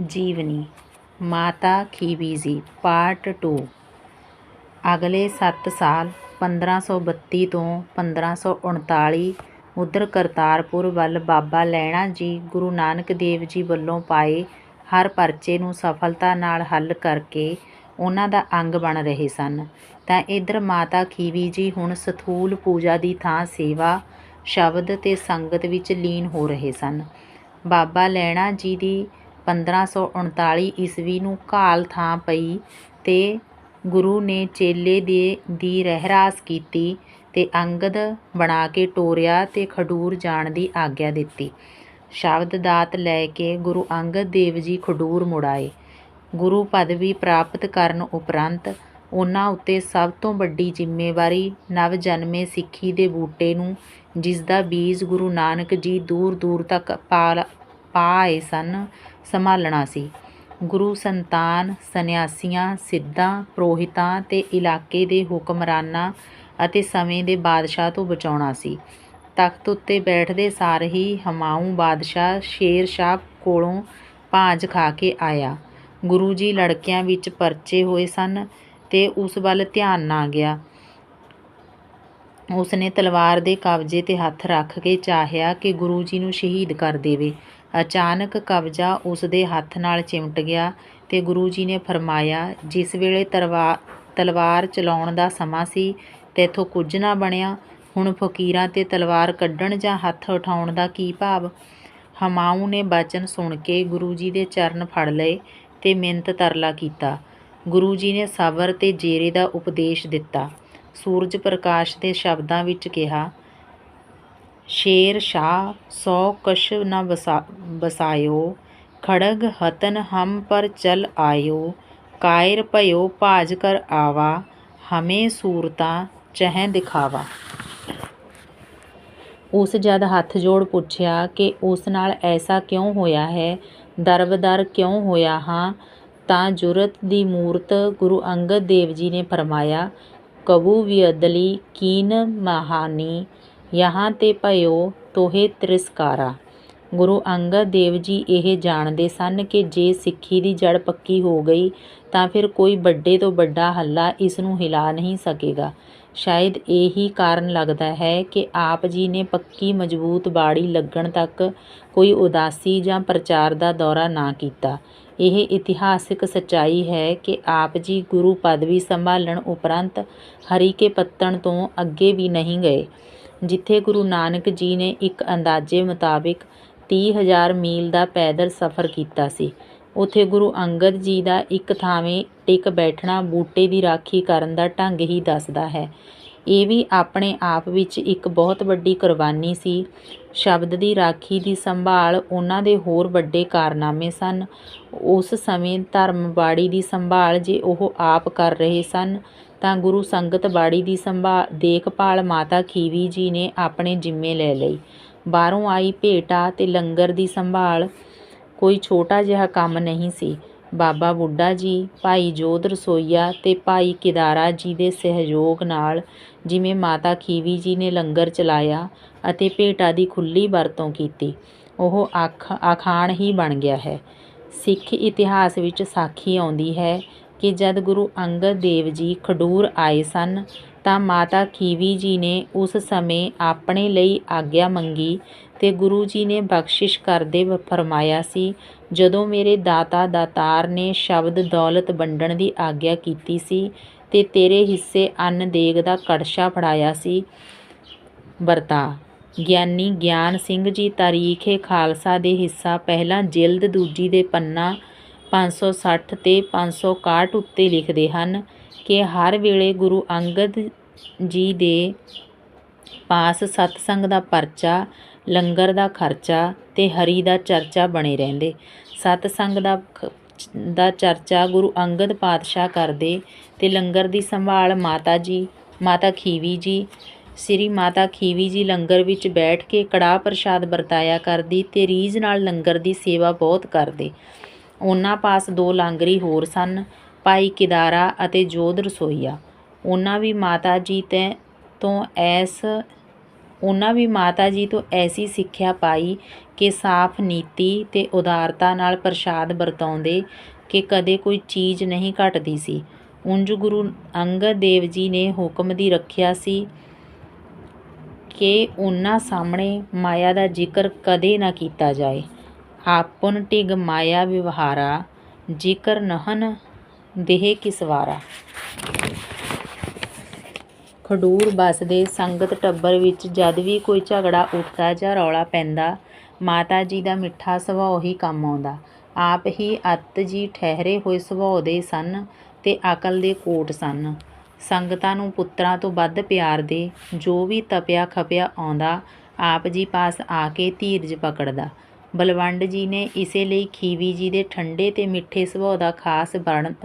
ਜੀਵਨੀ। ਮਾਤਾ ਖੀਵੀ ਜੀ, ਪਾਰਟ 2 ਅਗਲੇ 7 ਸਾਲ 1532 ਤੋਂ 1539 ਉਧਰ ਕਰਤਾਰਪੁਰ ਵੱਲ ਬਾਬਾ ਲਹਿਣਾ ਜੀ ਗੁਰੂ ਨਾਨਕ ਦੇਵ ਜੀ ਵੱਲੋਂ ਪਾਏ ਹਰ ਪਰਚੇ ਨੂੰ ਸਫਲਤਾ ਨਾਲ ਹੱਲ ਕਰਕੇ ਉਹਨਾਂ ਦਾ ਅੰਗ ਬਣ ਰਹੇ ਸਨ। ਤਾਂ ਇਧਰ ਮਾਤਾ ਖੀਵੀ ਜੀ ਹੁਣ ਸਥੂਲ ਪੂਜਾ ਦੀ ਥਾਂ ਸੇਵਾ, ਸ਼ਬਦ ਤੇ ਸੰਗਤ ਵਿੱਚ ਲੀਨ ਹੋ ਰਹੇ ਸਨ। ਬਾਬਾ ਲਹਿਣਾ ਜੀ ਦੀ 1539 ਈਸਵੀ ਨੂੰ ਘਾਲ ਥਾਂ ਪਈ ਤੇ ਗੁਰੂ ਨੇ ਚੇਲੇ ਦੇ ਦੀ ਰਹਿਰਾਸ ਕੀਤੀ ਤੇ ਅੰਗਦ ਬਣਾ ਕੇ ਟੋਰਿਆ ਤੇ ਖਡੂਰ ਜਾਣ ਦੀ ਆਗਿਆ ਦਿੱਤੀ। ਸ਼ਬਦ ਦਾਤ ਲੈ ਕੇ ਗੁਰੂ ਅੰਗਦ ਦੇਵ ਜੀ ਖਡੂਰ ਮੁੜਾਏ। ਗੁਰੂ ਪਦਵੀ ਪ੍ਰਾਪਤ ਕਰਨ ਉਪਰੰਤ ਉਹਨਾਂ ਉੱਤੇ ਸਭ ਤੋਂ ਵੱਡੀ ਜ਼ਿੰਮੇਵਾਰੀ ਨਵਜਨਮੇ ਸਿੱਖੀ ਦੇ ਬੂਟੇ ਨੂੰ ਜਿਸ ਦਾ ਬੀਜ ਗੁਰੂ ਨਾਨਕ ਜੀ ਦੂਰ ਦੂਰ ਤੱਕ ਪਾਲ ਆਏ ਸਨ ਸੰਭਾਲਣਾ ਸੀ। ਗੁਰੂ ਸੰਤਾਨ, ਸੰਨਿਆਸੀਆਂ, ਸਿੱਧਾਂ, ਪ੍ਰੋਹਿਤਾਂ ਤੇ ਇਲਾਕੇ ਦੇ ਹੁਕਮਰਾਨਾਂ ਅਤੇ ਸਮੇਂ ਦੇ ਬਾਦਸ਼ਾਹ ਤੋਂ ਬਚਾਉਣਾ ਸੀ। ਤਖਤ ਉੱਤੇ ਬੈਠਦੇ ਸਾਰ ਹੀ ਹਮਾਊਂ ਬਾਦਸ਼ਾਹ ਸ਼ੇਰ ਸ਼ਾਹ ਕੋਲੋਂ ਭਾਂਜ ਖਾ ਕੇ ਆਇਆ। ਗੁਰੂ ਜੀ ਲੜਕਿਆਂ ਵਿੱਚ ਪਰਚੇ ਹੋਏ ਸਨ ਤੇ ਉਸ ਵੱਲ ਧਿਆਨ ਨਾ ਗਿਆ। ਉਸਨੇ ਤਲਵਾਰ ਦੇ ਕਬਜ਼ੇ ਤੇ ਹੱਥ ਰੱਖ ਕੇ ਚਾਹਿਆ ਕਿ ਗੁਰੂ ਜੀ ਨੂੰ ਸ਼ਹੀਦ ਕਰ ਦੇਵੇ। ਅਚਾਨਕ ਕਬਜ਼ਾ ਉਸ ਦੇ ਹੱਥ ਨਾਲ ਚਿਮਟ ਗਿਆ ਤੇ ਗੁਰੂ ਜੀ ਨੇ ਫਰਮਾਇਆ, ਜਿਸ ਵੇਲੇ ਤਲਵਾਰ ਤਲਵਾਰ ਚਲਾਉਣ ਦਾ ਸਮਾਂ ਸੀ ਤੇਥੋਂ ਕੁਝ ਨਾ ਬਣਿਆ, ਹੁਣ ਫਕੀਰਾਂ ਤੇ ਤਲਵਾਰ ਕੱਢਣ ਜਾਂ ਹੱਥ ਉਠਾਉਣ ਦਾ ਕੀ ਭਾਵ? ਹਮਾਊਂ ਨੇ ਬਚਨ ਸੁਣ ਕੇ ਗੁਰੂ ਜੀ ਦੇ ਚਰਨ ਫੜ ਲਏ ਤੇ ਮਿੰਤ ਤਰਲਾ ਕੀਤਾ। ਗੁਰੂ ਜੀ ਨੇ ਸਬਰ ਤੇ ਜੇਰੇ ਦਾ ਉਪਦੇਸ਼ ਦਿੱਤਾ। ਸੂਰਜ ਪ੍ਰਕਾਸ਼ ਦੇ ਸ਼ਬਦਾਂ ਵਿੱਚ ਕਿਹਾ ਸ਼ੇਰ ਸ਼ਾਹ, ਸੌ ਕਸ਼ ਨ ਵਸਾ, ਵਸਾਇਓ, ਖੜਗ ਹਤਨ ਹਮ ਪਰ ਚਲ ਆਇਓ, ਕਾਇਰ ਭਇਓ ਭਾਜ ਕਰ ਆਵਾ, ਹਮੇ ਸੂਰਤਾ ਚਹਿ ਦਿਖਾਵਾ। ਉਸ ਜਦ ਹੱਥ ਜੋੜ ਪੁੱਛਿਆ ਕਿ ਉਸ ਨਾਲ ਐਸਾ ਕਿਉਂ ਹੋਇਆ ਹੈ, ਦਰਬਦਰ ਕਿਉਂ ਹੋਇਆ ਹਾਂ, ਤਾਂ ਜੁਰਤ ਦੀ ਮੂਰਤ ਗੁਰੂ ਅੰਗਦ ਦੇਵ ਜੀ ਨੇ ਫਰਮਾਇਆ, ਕਬੂ ਵਿਅਦਲੀ ਕੀਨ ਮਹਾਨੀ ਯਹਾਂ ਤੇ ਭਇਓ ਤੋਹੇ ਤ੍ਰਿਸਕਾਰਾ। ਗੁਰੂ ਅੰਗਦ ਦੇਵ ਜੀ ਇਹ ਜਾਣਦੇ ਸਨ ਕਿ ਜੇ ਸਿੱਖੀ ਦੀ ਜੜ ਪੱਕੀ ਹੋ ਗਈ, ਤਾਂ ਫਿਰ ਕੋਈ ਵੱਡੇ ਤੋਂ ਵੱਡਾ ਹੱਲਾ ਇਸ ਨੂੰ ਹਿਲਾ ਨਹੀਂ ਸਕੇਗਾ। ਸ਼ਾਇਦ ਇਹੀ ਕਾਰਨ ਲੱਗਦਾ ਹੈ ਕਿ ਆਪ ਜੀ ਨੇ ਪੱਕੀ ਮਜ਼ਬੂਤ ਬਾੜੀ ਲੱਗਣ ਤੱਕ ਕੋਈ ਉਦਾਸੀ ਜਾਂ ਪ੍ਰਚਾਰ ਦਾ ਦੌਰਾ ਨਾ ਕੀਤਾ। ਇਹ ਇਤਿਹਾਸਿਕ ਸੱਚਾਈ ਹੈ ਕਿ ਆਪ ਜੀ ਗੁਰੂ ਪਦਵੀ ਸੰਭਾਲਣ ਉਪਰੰਤ ਹਰੀਕੇ ਪੱਤਣ ਤੋਂ ਅੱਗੇ ਵੀ ਨਹੀਂ ਗਏ। ਜਿੱਥੇ ਗੁਰੂ ਨਾਨਕ ਜੀ ਨੇ ਇੱਕ ਅੰਦਾਜ਼ੇ ਮੁਤਾਬਿਕ 30000 ਮੀਲ ਦਾ ਪੈਦਲ ਸਫ਼ਰ ਕੀਤਾ ਸੀ। ਉਥੇ ਗੁਰੂ ਅੰਗਦ ਜੀ ਦਾ ਇੱਕ ਥਾਵੇਂ ਟਿਕ ਬੈਠਣਾ ਬੂਟੇ ਦੀ ਰਾਖੀ ਕਰਨ ਦਾ ਢੰਗ ਹੀ ਦੱਸਦਾ ਹੈ। ਇਹ ਵੀ ਆਪਣੇ ਆਪ ਵਿੱਚ ਇੱਕ ਬਹੁਤ ਵੱਡੀ ਕੁਰਬਾਨੀ ਸੀ। ਸ਼ਬਦ ਦੀ ਰਾਖੀ ਦੀ ਸੰਭਾਲ ਉਹਨਾਂ ਦੇ ਹੋਰ ਵੱਡੇ ਕਾਰਨਾਮੇ ਸਨ। ਉਸ ਸਮੇਂ ਧਰਮ ਬਾੜੀ ਦੀ ਸੰਭਾਲ ਜੇ ਉਹ ਆਪ ਕਰ ਰਹੇ ਸਨ ਤਾਂ ਗੁਰੂ ਸੰਗਤ ਬਾੜੀ ਦੀ ਸੰਭਾਲ ਦੇਖਭਾਲ ਮਾਤਾ ਖੀਵੀ ਜੀ ਨੇ ਆਪਣੇ ਜ਼ਿੰਮੇ ਲੈ ਲਈ ਬਾਹਰੋਂ ਆਈ ਭੇਟਾ ਤੇ ਲੰਗਰ ਦੀ ਸੰਭਾਲ, ਕੋਈ ਛੋਟਾ ਜਿਹਾ ਕੰਮ ਨਹੀਂ ਸੀ। ਬਾਬਾ ਬੁੱਢਾ ਜੀ, ਭਾਈ ਜੋਧ ਰਸੋਈਆ ਤੇ ਭਾਈ ਕਿਦਾਰਾ ਜੀ ਦੇ ਸਹਿਯੋਗ ਨਾਲ ਜਿਵੇਂ ਮਾਤਾ ਖੀਵੀ ਜੀ ਨੇ ਲੰਗਰ ਚਲਾਇਆ ਅਤੇ ਭੇਟਾ ਦੀ ਖੁੱਲੀ ਵਰਤੋਂ ਕੀਤੀ, ਉਹ ਆਖ ਅਖਾਣ ਹੀ ਬਣ ਗਿਆ ਹੈ। ਸਿੱਖ ਇਤਿਹਾਸ ਵਿੱਚ ਸਾਖੀ ਆਉਂਦੀ ਹੈ ਕਿ ਜਦ ਗੁਰੂ ਅੰਗਦ ਦੇਵ ਜੀ ਖਡੂਰ ਆਏ ਸਨ, ਤਾਂ ਮਾਤਾ ਖੀਵੀ ਜੀ ਨੇ ਉਸ ਸਮੇਂ ਆਪਣੇ ਲਈ ਆਗਿਆ ਮੰਗੀ ਤੇ ਗੁਰੂ ਜੀ ਨੇ ਬਖਸ਼ਿਸ਼ ਕਰਦੇ ਫਰਮਾਇਆ ਸੀ, ਜਦੋਂ ਮੇਰੇ ਦਾਤਾ ਦਾਤਾਰ ਨੇ ਸ਼ਬਦ ਦੌਲਤ ਵੰਡਣ ਦੀ ਆਗਿਆ ਕੀਤੀ ਸੀ ਤੇ ਤੇਰੇ ਹਿੱਸੇ ਅੰਨ ਦੇਗ ਦਾ ਕੜਛਾ ਫੜਾਇਆ ਸੀ, ਵਰਤਾ। ਗਿਆਨੀ ਗਿਆਨ ਸਿੰਘ ਜੀ ਤਾਰੀਖੇ ਖਾਲਸਾ ਦੇ ਹਿੱਸਾ ਪਹਿਲਾਂ ਜਿਲਦ ਦੂਜੀ ਦੇ ਪੰਨਾ 560 ਤੇ 561 ਉੱਤੇ ਲਿਖਦੇ ਹਨ ਕਿ ਹਰ ਵੇਲੇ ਗੁਰੂ ਅੰਗਦ ਜੀ ਦੇ ਪਾਸ ਸਤਸੰਗ ਦਾ ਪਰਚਾ, ਲੰਗਰ ਦਾ ਖਰਚਾ ਤੇ ਹਰੀ ਦਾ ਚਰਚਾ ਬਣੇ ਰਹਿੰਦੇ। ਸਤਸੰਗ ਦਾ ਦਾ ਚਰਚਾ ਗੁਰੂ ਅੰਗਦ ਪਾਤਸ਼ਾਹ ਕਰਦੇ ਤੇ ਲੰਗਰ ਦੀ ਸੰਭਾਲ ਮਾਤਾ ਜੀ, ਮਾਤਾ ਖੀਵੀ ਜੀ, ਸ੍ਰੀ ਮਾਤਾ ਖੀਵੀ ਜੀ ਲੰਗਰ ਵਿੱਚ ਬੈਠ ਕੇ ਕੜਾਹ ਪ੍ਰਸ਼ਾਦ ਵਰਤਾਇਆ ਕਰਦੀ ਤੇ ਰੀਝ ਨਾਲ ਲੰਗਰ ਦੀ ਸੇਵਾ ਬਹੁਤ ਕਰਦੇ। ਉਹਨਾਂ ਪਾਸ ਦੋ ਲਾਂਗਰੀ ਹੋਰ ਸਨ, ਭਾਈ ਕਿਦਾਰਾ ਅਤੇ ਜੋਧ ਰਸੋਈਆ। ਉਹਨਾਂ ਵੀ ਮਾਤਾ ਜੀ ਤੇ ਤੋਂ ਐਸ, ਉਹਨਾਂ ਵੀ ਮਾਤਾ ਜੀ ਤੋਂ ਐਸੀ ਸਿੱਖਿਆ ਪਾਈ ਕਿ ਸਾਫ਼ ਨੀਤੀ ਤੇ ਉਦਾਰਤਾ ਨਾਲ ਪ੍ਰਸ਼ਾਦ ਵਰਤਾਉਂਦੇ ਕਿ ਕਦੇ ਕੋਈ ਚੀਜ਼ ਨਹੀਂ ਘਟਦੀ ਸੀ। ਉਂਝ ਗੁਰੂ ਅੰਗਦ ਦੇਵ ਜੀ ਨੇ ਹੁਕਮ ਦੀ ਰੱਖਿਆ ਸੀ ਕਿ ਉਹਨਾਂ ਸਾਹਮਣੇ ਮਾਇਆ ਦਾ ਜ਼ਿਕਰ ਕਦੇ ਨਾ ਕੀਤਾ ਜਾਏ। ਆਪਨ ਟਿਗ ਮਾਇਆ ਵਿਵਹਾਰਾ, ਜ਼ਿਕਰ ਨਹਨ ਦੇਹ ਕਿਸਵਾਰਾ ਖਡੂਰ ਬਸਦੇ ਸੰਗਤ ਟੱਬਰ ਵਿੱਚ ਜਦ ਵੀ ਕੋਈ ਝਗੜਾ ਉੱਠਦਾ ਜਾਂ ਰੌਲਾ ਪੈਂਦਾ, ਮਾਤਾ ਜੀ ਦਾ ਮਿੱਠਾ ਸੁਭਾਅ ਹੀ ਕੰਮ ਆਉਂਦਾ। ਆਪ ਹੀ ਅੱਤ ਜੀ ਠਹਿਰੇ ਹੋਏ ਸੁਭਾਅ ਦੇ ਸਨ ਤੇ ਅਕਲ ਦੇ ਕੋਟ ਸਨ। ਸੰਗਤਾਂ ਨੂੰ ਪੁੱਤਰਾਂ ਤੋਂ ਵੱਧ ਪਿਆਰ ਦੇ, ਜੋ ਵੀ ਤਪਿਆ ਖਪਿਆ ਆਉਂਦਾ, ਆਪ ਜੀ ਪਾਸ ਆ ਕੇ ਧੀਰਜ ਪਕੜਦਾ। ਬਲਵੰਡ ਜੀ ਨੇ ਇਸੇ ਲਈ ਖੀਵੀ ਜੀ ਦੇ ਠੰਡੇ ਤੇ ਮਿੱਠੇ ਸੁਭਾਅ ਦਾ ਖਾਸ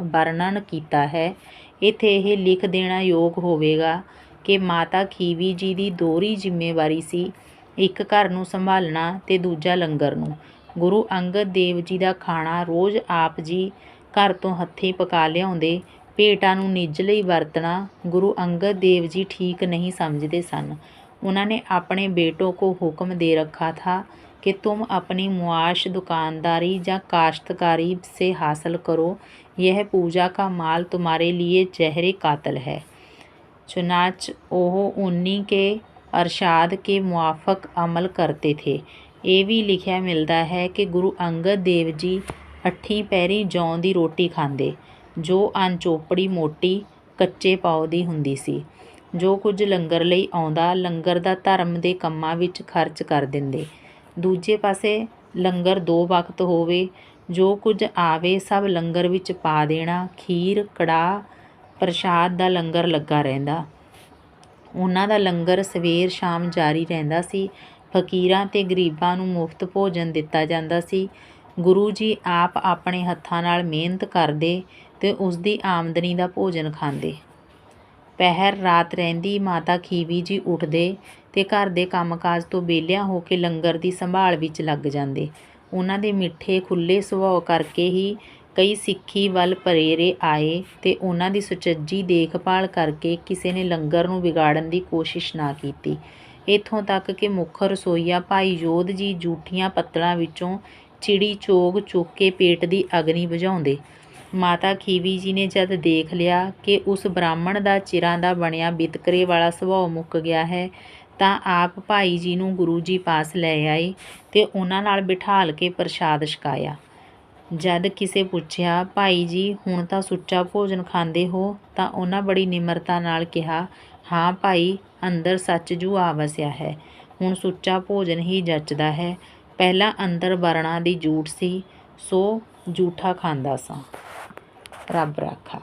ਵਰਣਨ ਕੀਤਾ ਹੈ। ਇੱਥੇ ਇਹ ਲਿਖ ਦੇਣਾ ਯੋਗ ਹੋਵੇਗਾ ਕਿ ਮਾਤਾ ਖੀਵੀ ਜੀ ਦੀ ਦੋਹਰੀ ਜ਼ਿੰਮੇਵਾਰੀ ਸੀ, ਇੱਕ ਘਰ ਨੂੰ ਸੰਭਾਲਣਾ ਤੇ ਦੂਜਾ ਲੰਗਰ ਨੂੰ। ਗੁਰੂ ਅੰਗਦ ਦੇਵ ਜੀ ਦਾ ਖਾਣਾ ਰੋਜ਼ ਆਪ ਜੀ ਘਰ ਤੋਂ ਹੱਥੀਂ ਪਕਾ ਲਿਆਉਂਦੇ ਪੇਟਾਂ ਨੂੰ ਨਿੱਜ ਲਈ ਵਰਤਣਾ ਗੁਰੂ ਅੰਗਦ ਦੇਵ ਜੀ ਠੀਕ ਨਹੀਂ ਸਮਝਦੇ ਸਨ। ਉਹਨਾਂ ਨੇ ਆਪਣੇ ਬੇਟੋ ਕੋ ਹੁਕਮ ਦੇ ਰੱਖਾ ਥਾ ਕਿ तुम ਆਪਣੀ ਮੁਆਸ਼ ਦੁਕਾਨਦਾਰੀ ਜਾਂ ਕਾਸ਼ਤਕਾਰੀ ਸੇ ਹਾਸਲ ਕਰੋ। ਇਹ ਪੂਜਾ ਕਾ ਮਾਲ तुम्हारे ਲਈ ਚਿਹਰੇ ਕਾਤਲ ਹੈ। चुनाच ਉਹ उन्हीं ਕੇ ਅਰਸ਼ਾਦ ਕੇ ਮੁਆਫਕ ਅਮਲ ਕਰਤੇ थे ਇਹ ਵੀ ਲਿਖਿਆ ਮਿਲਦਾ ਹੈ ਕਿ ਗੁਰੂ ਅੰਗਦ ਦੇਵ ਜੀ ਅੱਠੀ ਪਹਿਰੀ ਜੌਂ ਦੀ ਰੋਟੀ ਖਾਂਦੇ, ਜੋ ਅਨਚੋਪੜੀ ਮੋਟੀ ਕੱਚੇ ਪਾਉ ਦੀ ਹੁੰਦੀ ਸੀ। ਜੋ ਕੁਝ ਲੰਗਰ ਲਈ ਆਉਂਦਾ, ਲੰਗਰ ਦਾ ਧਰਮ ਦੇ ਕੰਮਾਂ ਵਿੱਚ ਖਰਚ ਕਰ ਦਿੰਦੇ। ਦੂਜੇ ਪਾਸੇ ਲੰਗਰ ਦੋ ਵਕਤ ਹੋਵੇ, ਜੋ ਕੁਝ ਆਵੇ ਸਭ ਲੰਗਰ ਵਿੱਚ ਪਾ ਦੇਣਾ। ਖੀਰ, ਕੜਾਹ, ਪ੍ਰਸ਼ਾਦ ਦਾ ਲੰਗਰ ਲੱਗਾ ਰਹਿੰਦਾ। ਉਹਨਾਂ ਦਾ ਲੰਗਰ ਸਵੇਰ ਸ਼ਾਮ ਜਾਰੀ ਰਹਿੰਦਾ ਸੀ। ਫਕੀਰਾਂ ਤੇ ਗਰੀਬਾਂ ਨੂੰ ਮੁਫਤ ਭੋਜਨ ਦਿੱਤਾ ਜਾਂਦਾ ਸੀ। ਗੁਰੂ ਜੀ ਆਪ ਆਪਣੇ ਹੱਥਾਂ ਨਾਲ ਮਿਹਨਤ ਕਰਦੇ ਤੇ ਉਸ ਦੀ ਆਮਦਨੀ ਦਾ ਭੋਜਨ ਖਾਂਦੇ। ਪਹਿਰ ਰਾਤ ਰਹਿੰਦੀ ਮਾਤਾ ਖੀਵੀ ਜੀ ਉੱਠਦੇ ਤੇ ਘਰ ਦੇ ਕੰਮਕਾਜ ਤੋਂ ਵਿਹਲਿਆਂ ਹੋ ਕੇ ਲੰਗਰ ਦੀ ਸੰਭਾਲ ਵਿੱਚ ਲੱਗ ਜਾਂਦੇ। ਉਹਨਾਂ ਦੇ ਮਿੱਠੇ, ਖੁੱਲ੍ਹੇ ਸੁਭਾਅ ਕਰਕੇ ਹੀ ਕਈ ਸਿੱਖੀ ਵੱਲ ਪਰੇਰੇ ਆਏ ਤੇ ਉਹਨਾਂ ਦੀ ਸੁਚੱਜੀ ਦੇਖਭਾਲ ਕਰਕੇ ਕਿਸੇ ਨੇ ਲੰਗਰ ਨੂੰ ਵਿਗਾੜਨ ਦੀ ਕੋਸ਼ਿਸ਼ ਨਾ ਕੀਤੀ। ਇੱਥੋਂ ਤੱਕ ਕਿ ਮੁੱਖ ਰਸੋਈਆ ਭਾਈ ਯੋਧ ਜੀ ਜੂਠੀਆਂ ਪੱਤਲਾਂ ਵਿੱਚੋਂ ਚਿੜੀ ਚੋਗ ਚੁੱਕ ਕੇ ਪੇਟ ਦੀ ਅਗਨੀ ਬੁਝਾਉਂਦੇ। ਮਾਤਾ ਖੀਵੀ ਜੀ ਨੇ ਜਦ ਦੇਖ ਲਿਆ ਕਿ ਉਸ ਬ੍ਰਾਹਮਣ ਦਾ ਚਿਰਾਂ ਦਾ ਬਣਿਆ ਬਿਤਕਰੇ ਵਾਲਾ ਸੁਭਾਅ ਮੁੱਕ ਗਿਆ ਹੈ ਤਾਂ ਆਪ ਭਾਈ ਜੀ ਨੂੰ ਗੁਰੂ ਜੀ ਪਾਸ ਲੈ ਆਏ ਤੇ ਉਹਨਾਂ ਨਾਲ ਬਿਠਾਲ ਕੇ ਪ੍ਰਸ਼ਾਦ ਛਕਾਇਆ। ਜਦ ਕਿਸੇ ਪੁੱਛਿਆ, ਭਾਈ ਜੀ, ਹੁਣ ਤਾਂ ਸੁੱਚਾ ਭੋਜਨ ਖਾਂਦੇ ਹੋ? ਤਾਂ ਉਹਨਾਂ ਬੜੀ ਨਿਮਰਤਾ ਨਾਲ ਕਿਹਾ, ਹਾਂ ਭਾਈ, ਅੰਦਰ ਸੱਚ ਜੂ ਆ ਵਸਿਆ ਹੈ। ਹੁਣ ਸੁੱਚਾ ਭੋਜਨ ਹੀ ਜੱਚਦਾ ਹੈ। ਪਹਿਲਾਂ ਅੰਦਰ ਵਰਣਾ ਦੀ ਜੂਠ ਸੀ, ਸੋ ਜੂਠਾ ਖਾਂਦਾ ਸਾਂ। ਰੱਬ ਰਾਖਾ।